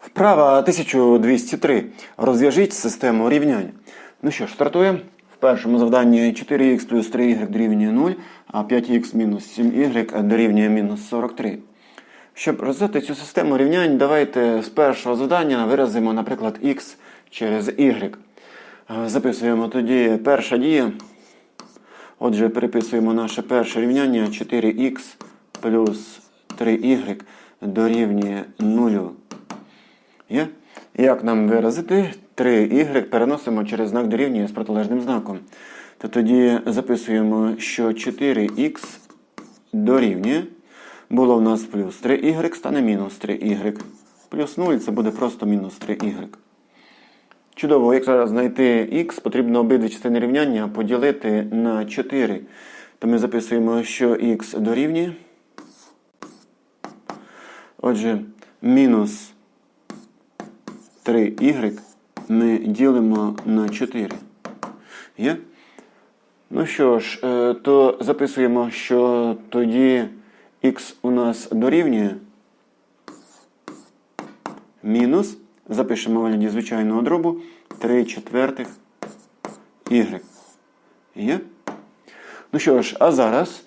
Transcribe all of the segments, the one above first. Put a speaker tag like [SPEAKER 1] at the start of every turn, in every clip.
[SPEAKER 1] Вправа 1203. Розв'яжіть систему рівнянь. Ну що ж, стартуємо. В першому завданні 4х плюс 3y дорівнює 0, а 5х мінус 7y дорівнює мінус 43. Щоб розв'язати цю систему рівнянь, давайте з першого завдання виразимо, наприклад, x через y. Е, Записуємо тоді перша дія. Отже, переписуємо наше перше рівняння 4х плюс 3y дорівнює 0. Є? Як нам виразити? 3y переносимо через знак дорівнює з протилежним знаком. То тоді записуємо, що 4х дорівнює. Було в нас плюс 3y, стане мінус 3y. Плюс 0 це буде просто мінус 3y. Чудово, якщо знайти х, потрібно обидві частини рівняння поділити на 4. То ми записуємо, що х дорівнює. Отже, мінус 3y ми ділимо на 4. Є? Ну що ж, е, то записуємо, що тоді х у нас дорівнює мінус, запишемо в вигляді звичайного дробу 3 четвертих y. Є? Ну що ж, а зараз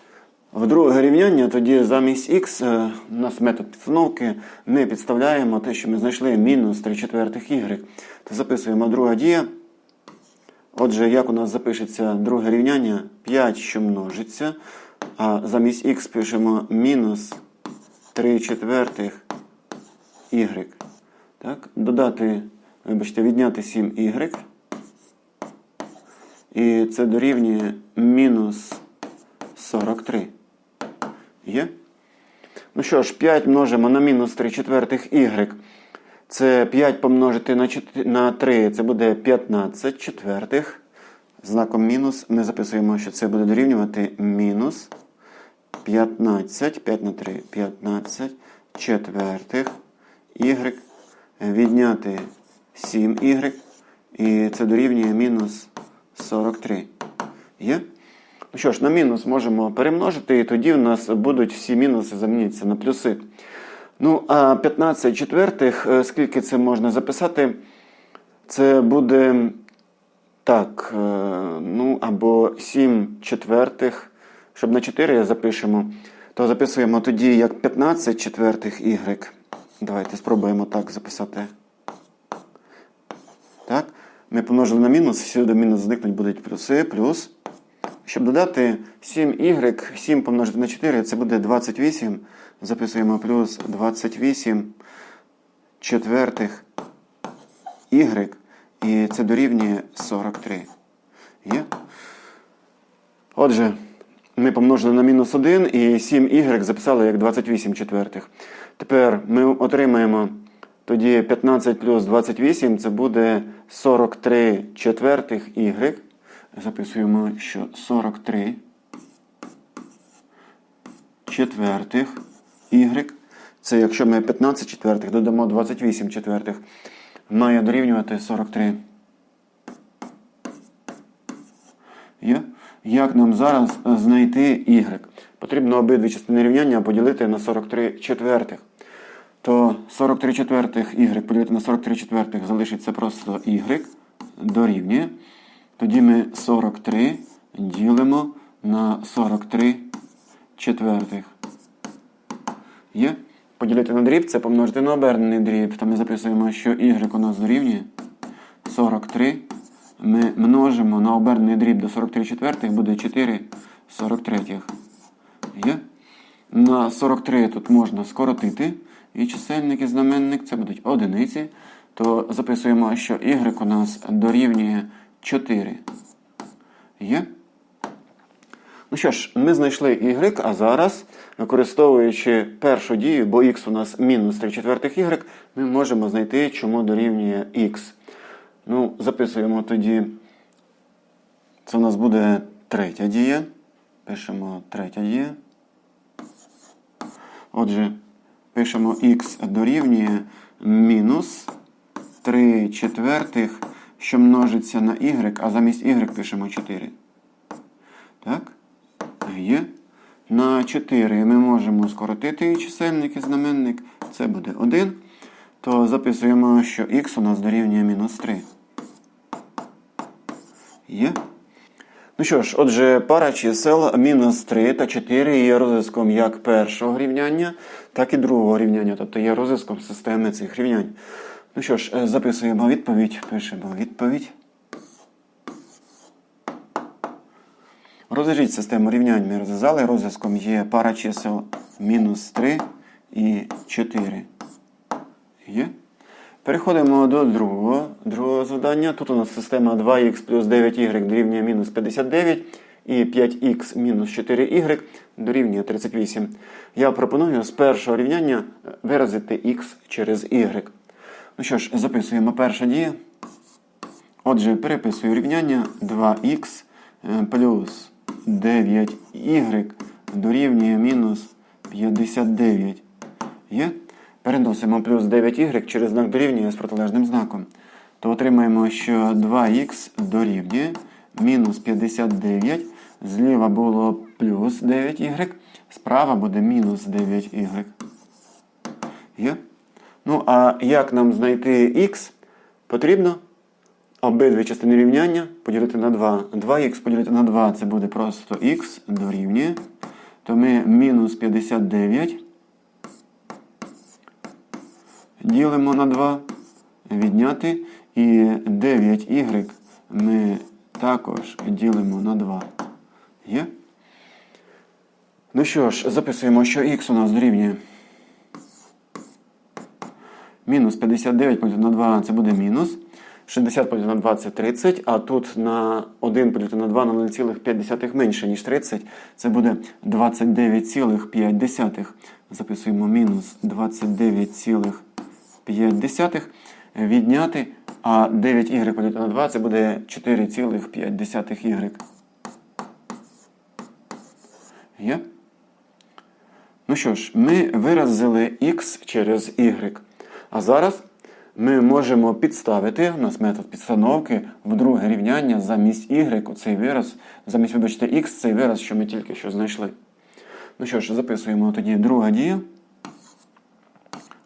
[SPEAKER 1] друге рівняння тоді замість х е, у нас метод підстановки ми підставляємо те, що ми знайшли мінус 3 четвертих y. То записуємо друга дія. Отже, як у нас запишеться друге рівняння 5, що множиться, а замість х пишемо мінус 3 четвертих y. Так? Додати, вибачте, відняти 7y. І це дорівнює мінус 43. Є? Ну що ж, 5 множимо на мінус 3 четвертих y. Це 5 помножити на 4, на 3, це буде 15 четвертих. Знаком мінус ми записуємо, що це буде дорівнювати мінус 15, 5 на 3, 15 четвертих y. Відняти 7y. І це дорівнює мінус 43. Є? Ну що ж, на мінус можемо перемножити, і тоді в нас будуть всі мінуси замінюються на плюси. Ну, а 15 четвертих, е, скільки це можна записати? Це буде так, е, ну, або 7 четвертих. Щоб на 4 запишемо, то записуємо тоді як 15 четвертих y. Давайте спробуємо так записати. Так. Ми помножили на мінус, сюди мінус зникнуть будуть плюси, плюс. Щоб додати 7y, 7 помножити на 4, це буде 28. Записуємо плюс 28 четвертих y. І це дорівнює 43. Є? Отже, ми помножили на мінус 1 і 7y записали як 28 четвертих. Тепер ми отримаємо тоді 15 плюс 28, це буде 43 четвертих y. Записуємо, що 43 четвертих y. Це якщо ми 15 четвертих додамо 28 четвертих, має дорівнювати 43. Є? Як нам зараз знайти y? Потрібно обидві частини рівняння поділити на 43 четвертих. То 43 четвертих y поділити на 43 четвертих залишиться просто y дорівнює. Тоді ми 43 ділимо на 43 четвертих. Є? Поділити на дріб це помножити на обернений дріб. То ми записуємо, що y у нас дорівнює 43. Ми множимо на обернений дріб до 43 четвертих, буде 4 43. Є? На 43 тут можна скоротити. І чисельник і знаменник це будуть одиниці. То записуємо, що y у нас дорівнює 4. Є? Ну що ж, ми знайшли y, а зараз, використовуючи першу дію, бо x у нас мінус 3 четвертих y, ми можемо знайти, чому дорівнює x. Ну, записуємо тоді, це у нас буде третя дія. Пишемо третя дія. Отже, пишемо x дорівнює мінус 3 четвертих, що множиться на y, а замість y пишемо 4. Так? Є. На 4 ми можемо скоротити чисельник і знаменник. Це буде 1. то записуємо, що х у нас дорівнює мінус 3. Є? Ну що ж, отже, пара чисел мінус 3 та 4 є розв'язком як першого рівняння, так і другого рівняння, тобто є розв'язком системи цих рівнянь. Ну що ж, е, записуємо відповідь, пишемо відповідь. Розв'яжіть систему рівнянь ми розв'язали. Розв'язком є пара чисел мінус 3 і 4. Є? Переходимо до другого, другого завдання. Тут у нас система 2х плюс 9y дорівнює мінус 59 і 5х мінус 4y дорівнює 38. Я пропоную з першого рівняння виразити х через y. Ну що ж, записуємо перша дія. Отже, переписую рівняння 2х е, плюс 9y дорівнює мінус 59. Є? Переносимо плюс 9y через знак дорівнює з протилежним знаком. То отримаємо, що 2х дорівнює мінус 59. Зліва було плюс 9y, справа буде мінус 9y. Є? Ну, а як нам знайти х? Потрібно обидві частини рівняння поділити на 2. 2х поділити на 2 це буде просто х дорівнює. То ми мінус 59 ділимо на 2, відняти. І 9y ми також ділимо на 2. Є? Ну що ж, записуємо, що х у нас дорівнює. Мінус 59 поділити на 2 це буде мінус. 60 поділити на 2 це 30, а тут на 1 поділити на 2 на 0,5 менше, ніж 30. Це буде 29,5. Записуємо мінус 29,5 відняти, а 9y поділити на 2 це буде 4,5y. Є? Ну що ж, ми виразили x через y. А зараз ми можемо підставити, у нас метод підстановки в друге рівняння замість y, оцей вираз, замість, вибачте, x, цей вираз, що ми тільки що знайшли. Ну що ж, записуємо тоді друга дія.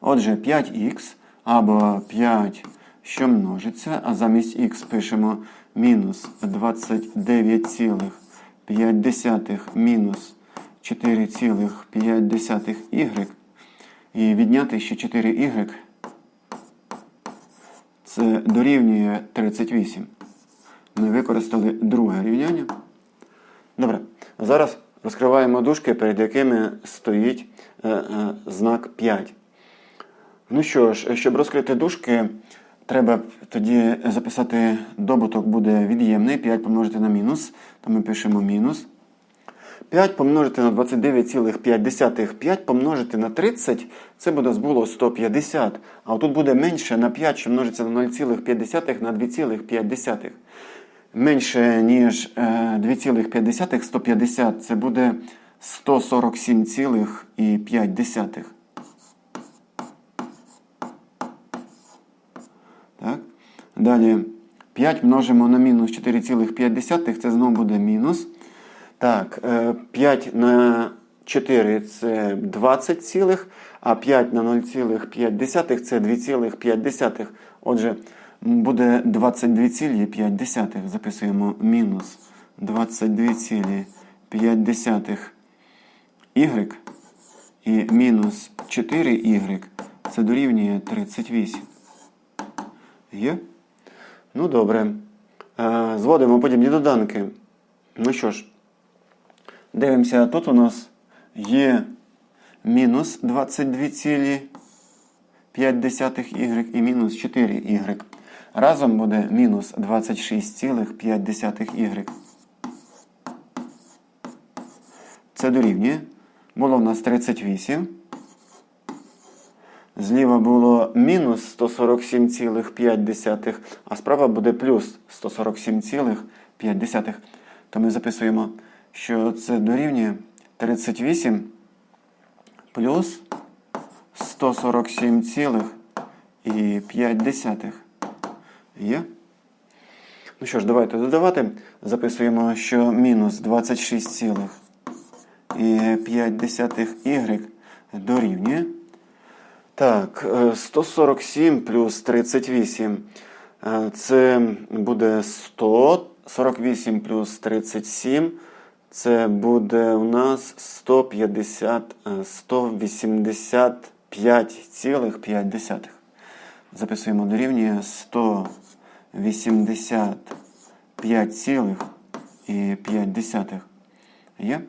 [SPEAKER 1] Отже, 5х або 5, що множиться, а замість х пишемо мінус 29,5 мінус 4,5y і відняти ще 4y. Це дорівнює 38. Ми використали друге рівняння. Добре. Зараз розкриваємо дужки, перед якими стоїть е, е, знак 5. Ну що ж, щоб розкрити дужки, треба тоді записати добуток буде від'ємний. 5 помножити на мінус. То ми пишемо мінус. 5 помножити на 29,5. 5 помножити на 30, це буде було 150. А отут буде менше на 5, що множиться на 0,5 на 2,5. Менше, ніж 2,5, 150, це буде 147,5. Так. Далі 5 множимо на мінус 4,5, це знову буде мінус. Так, 5 на 4 це 20 цілих, а 5 на 0,5 це 2,5. Отже, буде 22,5. Записуємо мінус 22,5 y і мінус 4y це дорівнює 38. Є? Ну, добре. Е, Зводимо подібні доданки. Ну що ж. Дивимося, тут у нас є мінус 22,5y і мінус 4y. Разом буде мінус 26,5y. Це дорівнює. Було в нас 38. Зліва було мінус 147,5, а справа буде плюс 147,5. То ми записуємо що це дорівнює 38 плюс 147,5. Є? Ну що ж, давайте додавати. Записуємо, що мінус 26,5y дорівнює. Так, е, 147 плюс 38. Е, Це буде 100. 48 плюс 37. Це буде у нас 150, е, 185,5. Записуємо дорівнює 185,5. Є?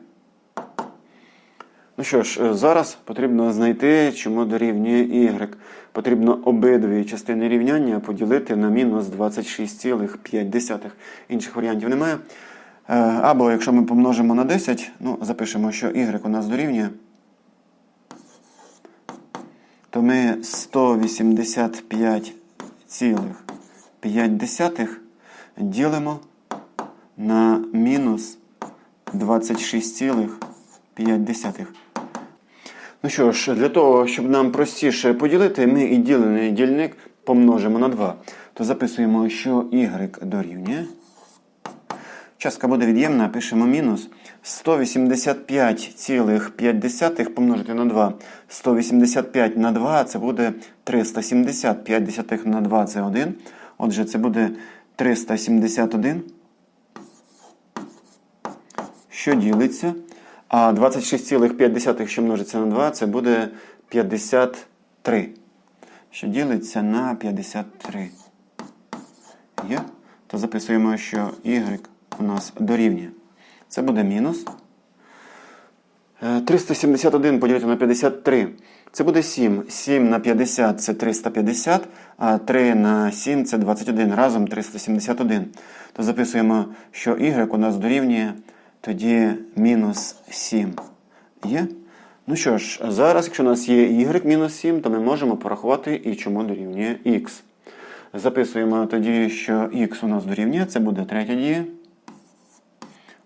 [SPEAKER 1] Ну що ж, е, зараз потрібно знайти, чому дорівнює y. Потрібно обидві частини рівняння поділити на мінус 26,5. Інших варіантів немає. Е, Або якщо ми помножимо на 10, ну, запишемо, що y у нас дорівнює, то ми 185,5 ділимо на мінус 26,5. Ну що ж, для того, щоб нам простіше поділити, ми і ділений дільник помножимо на 2. То записуємо, що y дорівнює. Частка буде від'ємна, пишемо мінус 185,5 помножити на 2. 185 на 2 це буде 370. 5 десятих на 2 це 1. Отже, це буде 371. Що ділиться? А 26,5, що множиться на 2, це буде 53. Що ділиться на 53. Є? То записуємо, що y у нас дорівнює. Це буде мінус. Е, 371 поділити на 53. Це буде 7. 7 на 50 це 350, а 3 на 7 це 21. Разом 371. То записуємо, що y у нас дорівнює тоді мінус 7. Є? Ну що ж, зараз, якщо у нас є y мінус 7, то ми можемо порахувати і чому дорівнює x. Записуємо тоді, що x у нас дорівнює, це буде третя дія.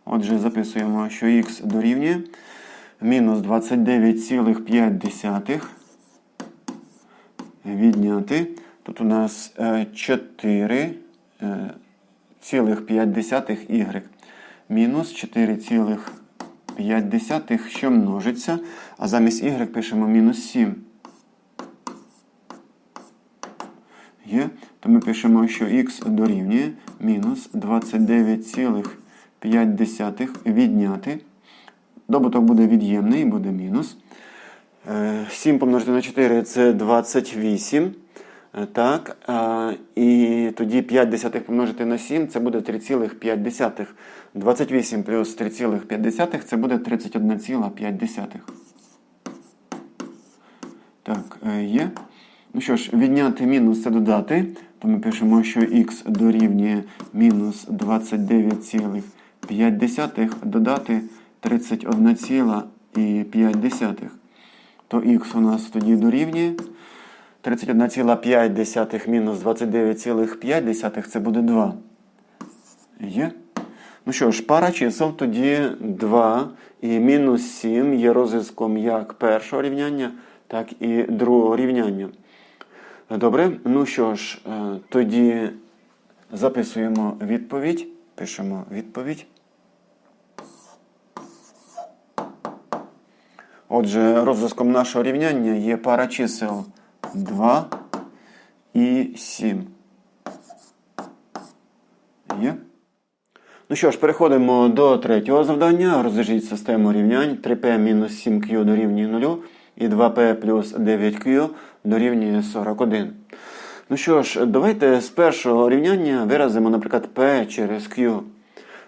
[SPEAKER 1] Отже, записуємо, що x дорівнює мінус 29,5 відняти. Тут у нас 4,5 y. Мінус 4,5, що множиться. А замість y пишемо мінус 7. Є. То ми пишемо, що х дорівнює мінус 29,5 відняти. Добуток буде від'ємний, буде мінус. Е, 7 помножити на 4 це 28. Е, Так, і тоді 5 десятих помножити на 7 це буде 3,5. 28 плюс 3,5 це буде 31,5. Так, е, є. Ну що ж, відняти мінус це додати. То ми пишемо, що х дорівнює мінус 29,5 додати 31,5. То х у нас тоді дорівнює 31,5 мінус 29,5 це буде 2. Є? Ну що ж, пара чисел тоді 2 і мінус 7 є розв'язком як першого рівняння, так і другого рівняння. Добре, ну що ж, е, тоді записуємо відповідь. Пишемо відповідь. Отже, розв'язком нашого рівняння є пара чисел 2 і 7. Є? Ну що ж, переходимо до третього завдання. Розв'яжіть систему рівнянь 3p мінус 7q дорівнює 0 і 2p плюс 9q дорівнює 41. Ну що ж, давайте з першого рівняння виразимо, наприклад, p через q.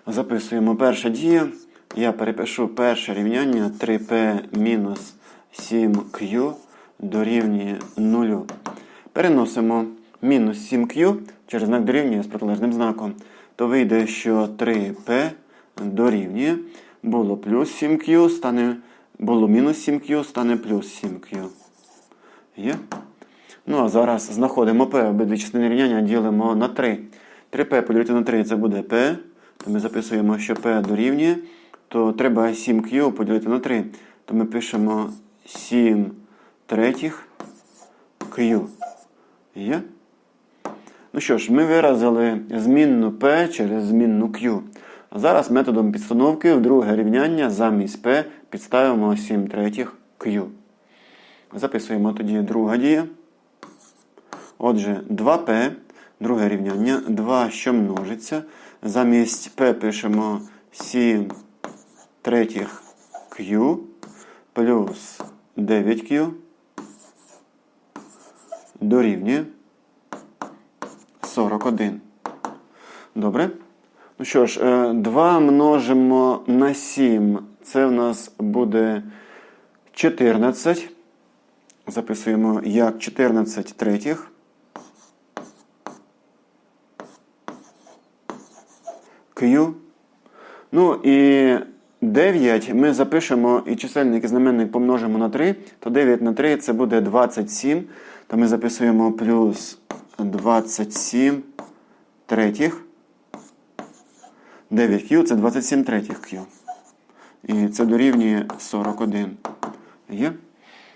[SPEAKER 1] Записуємо перша дія. Я перепишу перше рівняння 3p мінус 7q дорівнює 0. Переносимо мінус 7q через знак дорівнює з протилежним знаком. То вийде, що 3p дорівнює. Було плюс 7q, стане, було мінус 7q, стане плюс 7q. Є? Ну, а зараз знаходимо p, обидві частини рівняння ділимо на 3. 3p поділити на 3 це буде p. То ми записуємо, що p дорівнює. То треба 7q поділити на 3. То ми пишемо 7 третіх q. Є? Ну що ж, ми виразили змінну p через змінну q. А зараз методом підстановки в друге рівняння замість p підставимо 7 третіх q. Записуємо тоді друга дія. Отже, 2p, друге рівняння, 2, що множиться. Замість p пишемо 7 третіх q плюс 9q дорівнює 41. Добре? Ну що ж, е, 2 множимо на 7. Це в нас буде 14. Записуємо як 14 третіх. Q. Ну і 9 ми запишемо і чисельник і знаменник помножимо на 3, то 9 на 3 це буде 27. То ми записуємо плюс 27 третіх. 9Q це 27 третіх Q. І це дорівнює 41. Є?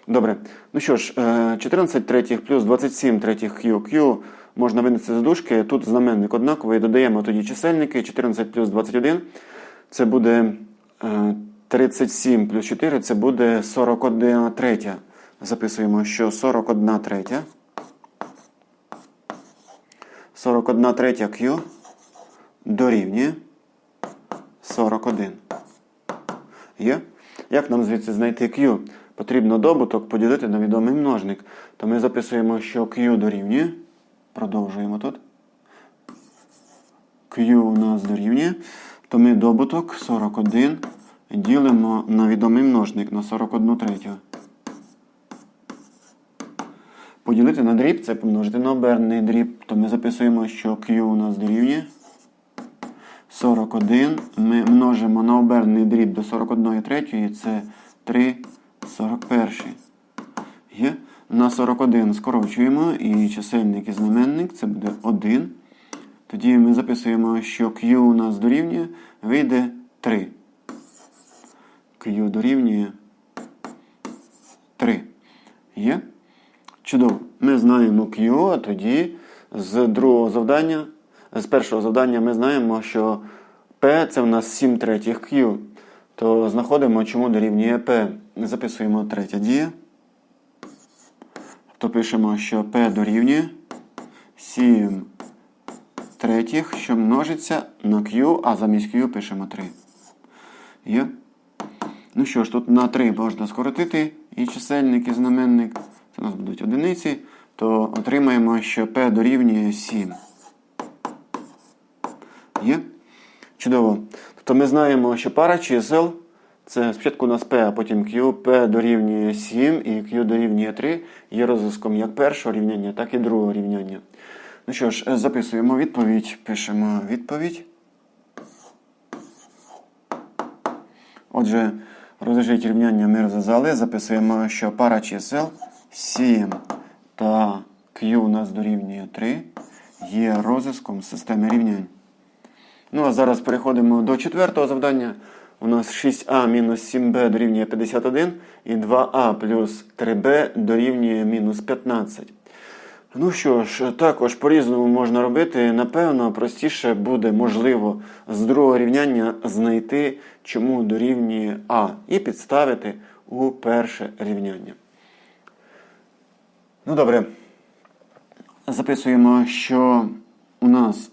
[SPEAKER 1] Добре. Ну що ж, е, 14 третіх плюс 27 третіх Q. Q можна винести з дужки. Тут знаменник однаковий. Додаємо тоді чисельники. 14 плюс 21. Це буде е, 37 плюс 4. Це буде 41 третя. Записуємо, що 41 третя. 41 третя Q дорівнює 41. Є? Як нам звідси знайти Q? Потрібно добуток поділити на відомий множник. То ми записуємо, що Q дорівнює. Продовжуємо тут. Q у нас дорівнює. То ми добуток 41 ділимо на відомий множник на 41 третю. Поділити на дріб це помножити на обернений дріб. То ми записуємо, що Q у нас дорівнює 41. Ми множимо на обернений дріб до 41 третьої, це 3 41. Є. На 41 скорочуємо і чисельник і знаменник це буде 1. Тоді ми записуємо, що Q у нас дорівнює, вийде 3. Q дорівнює 3. Є? Чудово. Ми знаємо Q, а тоді з другого завдання, з першого завдання ми знаємо, що P це в нас 7 третіх Q. То знаходимо, чому дорівнює P. Записуємо третя дія. То пишемо, що P дорівнює 7 третіх, що множиться на Q, а замість Q пишемо 3. Є? Ну що ж, тут на 3 можна скоротити і чисельник, і знаменник. Це у нас будуть одиниці. То отримаємо, що P дорівнює 7. Є? Чудово. Тобто ми знаємо, що пара чисел це спочатку у нас P, а потім Q, P дорівнює 7 і Q дорівнює 3 є розв'язком як першого рівняння, так і другого рівняння. Ну що ж, записуємо відповідь, пишемо відповідь. Отже, розв'яжіть рівняння ми розв'язали. Записуємо, що пара чисел 7 та Q у нас дорівнює 3 є розв'язком системи рівнянь. Ну, а зараз переходимо до четвертого завдання. У нас 6а мінус 7b дорівнює 51 і 2а плюс 3b дорівнює мінус 15. Ну що ж, також по-різному можна робити. Напевно, простіше буде, можливо, з другого рівняння знайти, чому дорівнює А, і підставити у перше рівняння. Ну добре. Записуємо, що у нас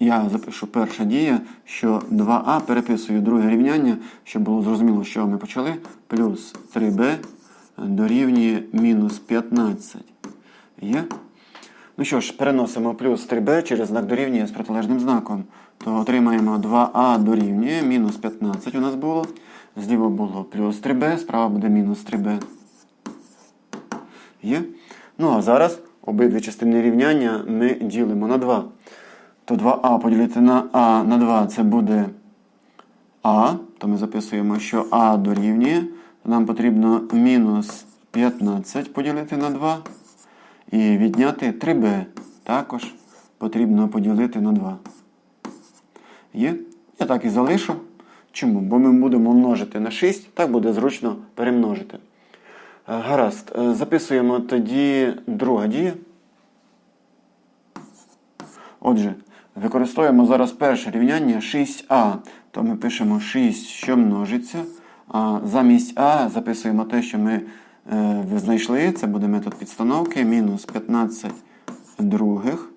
[SPEAKER 1] я запишу перша дія, що 2а переписую друге рівняння, щоб було зрозуміло, що ми почали. Плюс 3b дорівнює мінус 15. Є? Ну що ж, переносимо плюс 3b через знак дорівнює з протилежним знаком. То отримаємо 2а дорівнює мінус 15 у нас було. Зліва було плюс 3b, справа буде мінус 3b. Є? Ну а зараз обидві частини рівняння ми ділимо на 2. То 2а поділити на а на 2 це буде а. То ми записуємо, що а дорівнює. Нам потрібно мінус 15 поділити на 2. І відняти 3b також потрібно поділити на 2. Є? Я так і залишу. Чому? Бо ми будемо множити на 6, так буде зручно перемножити. Е, Гаразд, Е, записуємо тоді друга дія. Отже, використовуємо зараз перше рівняння 6а. То ми пишемо 6, що множиться. А замість А записуємо те, що ми ви знайшли, це буде метод підстановки, мінус 15 других.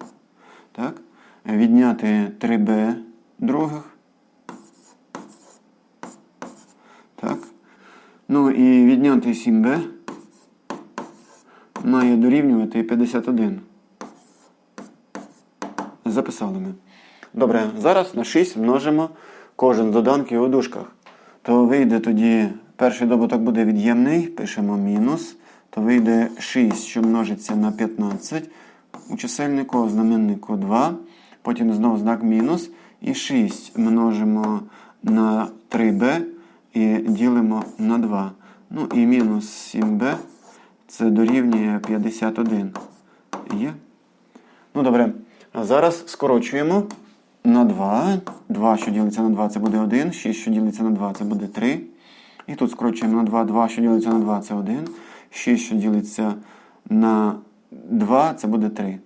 [SPEAKER 1] Так? Відняти 3b других. Так. Ну і відняти 7b має дорівнювати 51. Записали ми. Добре, зараз на 6 множимо кожен з доданків у дужках. То вийде тоді, перший добуток буде від'ємний, пишемо мінус, то вийде 6, що множиться на 15. У чисельнику, знаменнику 2, потім знову знак мінус. І 6 множимо на 3b і ділимо на 2. Ну і мінус 7b це дорівнює 51. Є? Ну добре. А зараз скорочуємо на 2. 2, що ділиться на 2, це буде 1. 6, що ділиться на 2, це буде 3. І тут скорочуємо на 2. 2, що ділиться на 2, це 1. 6, що ділиться на 2, це буде 3.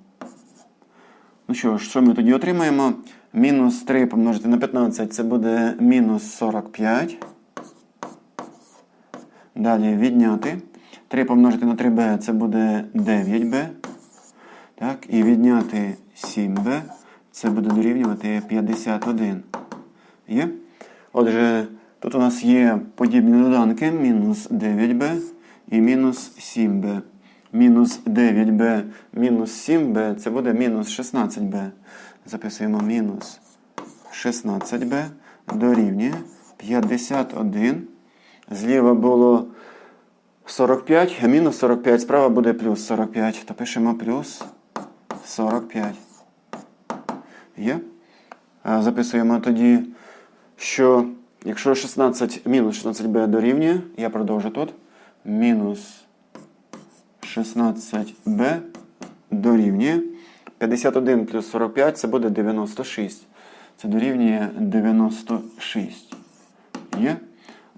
[SPEAKER 1] Ну що ж, що ми тоді отримаємо? Мінус 3 помножити на 15 це буде мінус 45. Далі відняти. 3 помножити на 3b це буде 9b. Так, і відняти 7b це буде дорівнювати 51. Є? Отже, тут у нас є подібні доданки мінус 9b і мінус 7b. Мінус 9b мінус 7b це буде мінус 16b. Записуємо мінус 16b дорівнює 51. Зліва було 45, а мінус 45, справа буде плюс 45. То пишемо плюс 45. Є? Записуємо тоді, що якщо 16 мінус 16b дорівнює, я продовжу тут. Мінус 16b дорівнює. 51 плюс 45 це буде 96. Це дорівнює 96. Є?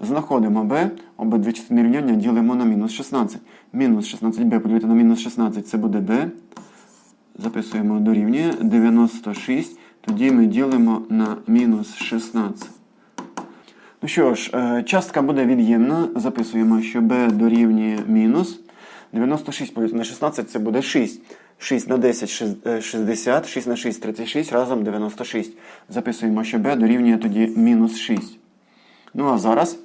[SPEAKER 1] Знаходимо b, обидві частини рівняння ділимо на мінус 16. Мінус 16b поділити на мінус 16 це буде b. Записуємо дорівнює 96. Тоді ми ділимо на мінус 16. Ну що ж, е, частка буде від'ємна. Записуємо, що b дорівнює мінус. 96 поділити на 16 це буде 6. 6 на 10 е, 60, 6 на 6 36, разом 96. Записуємо, що b дорівнює тоді мінус 6. Ну а зараз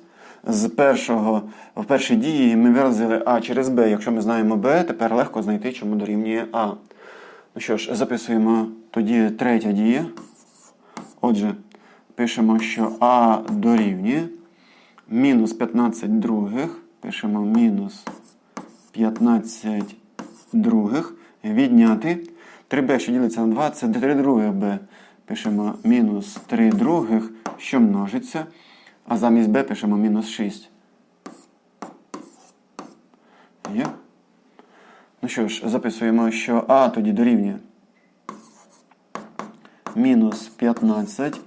[SPEAKER 1] з першого, в першій дії ми виразили А через Б. Якщо ми знаємо Б, тепер легко знайти, чому дорівнює А. Ну що ж, записуємо тоді третя дія. Отже, пишемо, що А дорівнює мінус 15 других. Пишемо мінус 15 других. Відняти. 3b, що ділиться на 2, це 3 других b. Пишемо мінус 3 других, що множиться. А замість b пишемо мінус 6. Є? Ну що ж, записуємо, що А тоді дорівнює мінус 15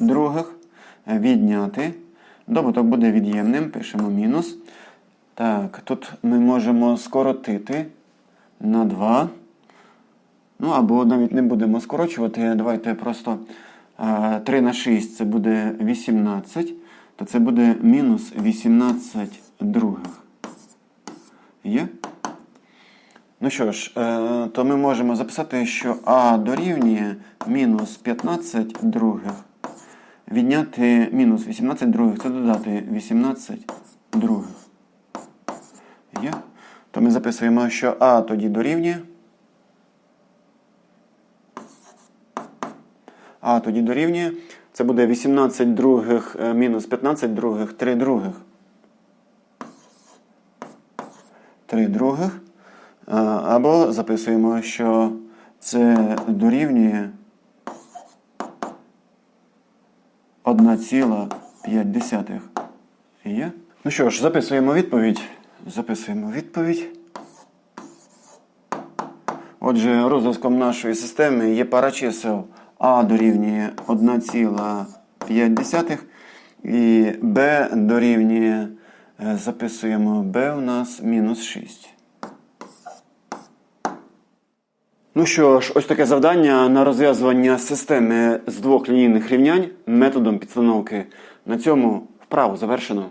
[SPEAKER 1] других відняти. Добуток буде від'ємним, пишемо мінус. Так, тут ми можемо скоротити на 2. Ну, або навіть не будемо скорочувати. Давайте просто 3 на 6 це буде 18, то це буде мінус 18 других. Є? Ну що ж, е, то ми можемо записати, що А дорівнює мінус 15 других. Відняти мінус 18 других це додати 18 других. Є? То ми записуємо, що А тоді дорівнює. А тоді дорівнює. Це буде 18 других е, мінус 15 других, 3 других. 3 других. Або записуємо, що це дорівнює 1,5. Є? Ну що ж, записуємо відповідь. Записуємо відповідь. Отже, розв'язком нашої системи є пара чисел А дорівнює 1,5 і Б дорівнює, е, записуємо Б у нас мінус 6. Ну що ж, ось таке завдання на розв'язування системи з двох лінійних рівнянь методом підстановки. На цьому вправу завершено.